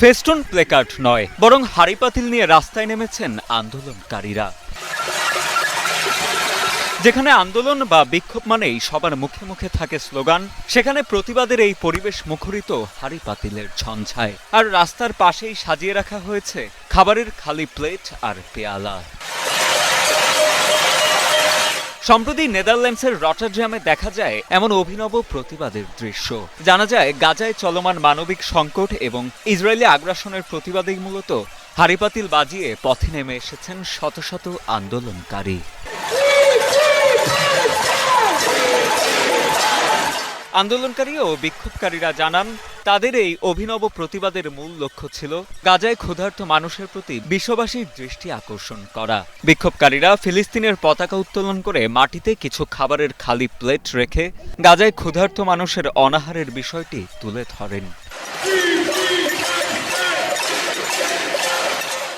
Festoon placard নয়, বরং হাড়ি পাতিল নিয়ে রাস্তায় নেমেছেন আন্দোলনকারীরা। যেখানে আন্দোলন বা বিক্ষোভ মানেই সবার মুখে মুখে থাকে স্লোগান, সেখানে প্রতিবাদের এই পরিবেশ মুখরিত হাড়ি পাতিলের ঝঞ্ঝায়। আর রাস্তার পাশেই সাজিয়ে রাখা হয়েছে খাবারের খালি প্লেট আর পেয়ালা। সম্প্রতি নেদারল্যান্ডসের রটারড্যামে দেখা যায় এমন অভিনব প্রতিবাদের দৃশ্য। জানা যায়, গাজায় চলমান মানবিক সংকট এবং ইসরায়েলি আগ্রাসনের প্রতিবাদেই মূলত হারিপাতিল বাজিয়ে পথে নেমে এসেছেন শত শত আন্দোলনকারী। আন্দোলনকারী ও বিক্ষোভকারীরা জানান তাদের এই অভিনব প্রতিবাদের মূল লক্ষ্য ছিল গাজায় ক্ষুধার্ত মানুষের প্রতি বিশ্ববাসীর দৃষ্টি আকর্ষণ করা। বিক্ষোভকারীরা ফিলিস্তিনের পতাকা উত্তোলন করে মাটিতে কিছু খাবারের খালি প্লেট রেখে গাজায় ক্ষুধার্ত মানুষের অনাহারের বিষয়টি তুলে ধরেন।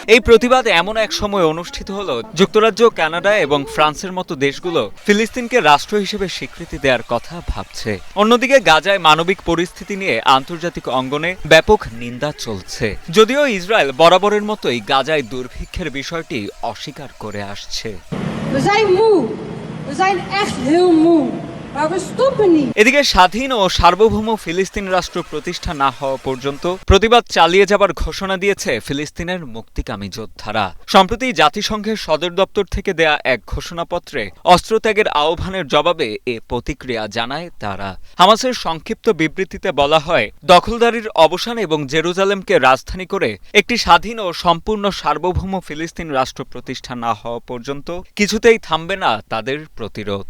এই প্রতিবাদ এমন এক সময় অনুষ্ঠিত হলো, যুক্তরাজ্য, কানাডা এবং ফ্রান্সের মতো দেশগুলো ফিলিস্তিনকে রাষ্ট্র হিসেবে স্বীকৃতি দেওয়ার কথা ভাবছে অন্যদিকে গাজায় মানবিক পরিস্থিতি নিয়ে আন্তর্জাতিক অঙ্গনে ব্যাপক নিন্দা চলছে যদিও ইসরায়েল বরাবরের মতোই গাজায় দুর্ভিক্ষের বিষয়টি অস্বীকার করে আসছে We zijn moe. We zijn echt heel moe. এদিকে স্বাধীন ও সার্বভৌম ফিলিস্তিন রাষ্ট্র প্রতিষ্ঠা না হওয়া পর্যন্ত প্রতিবাদ চালিয়ে যাবার ঘোষণা দিয়েছে ফিলিস্তিনের মুক্তিকামী যোদ্ধারা। সম্প্রতি জাতিসংঘের সদর দপ্তর থেকে দেয়া এক ঘোষণাপত্রে অস্ত্রত্যাগের আহ্বানের জবাবে এ প্রতিক্রিয়া জানায় তারা। হামাসের সংক্ষিপ্ত বিবৃতিতে বলা হয়, দখলদারির অবসান এবং জেরুজালেমকে রাজধানী করে একটি স্বাধীন ও সম্পূর্ণ সার্বভৌম ফিলিস্তিন রাষ্ট্র প্রতিষ্ঠা না হওয়া পর্যন্ত কিছুতেই থামবে না তাদের প্রতিরোধ।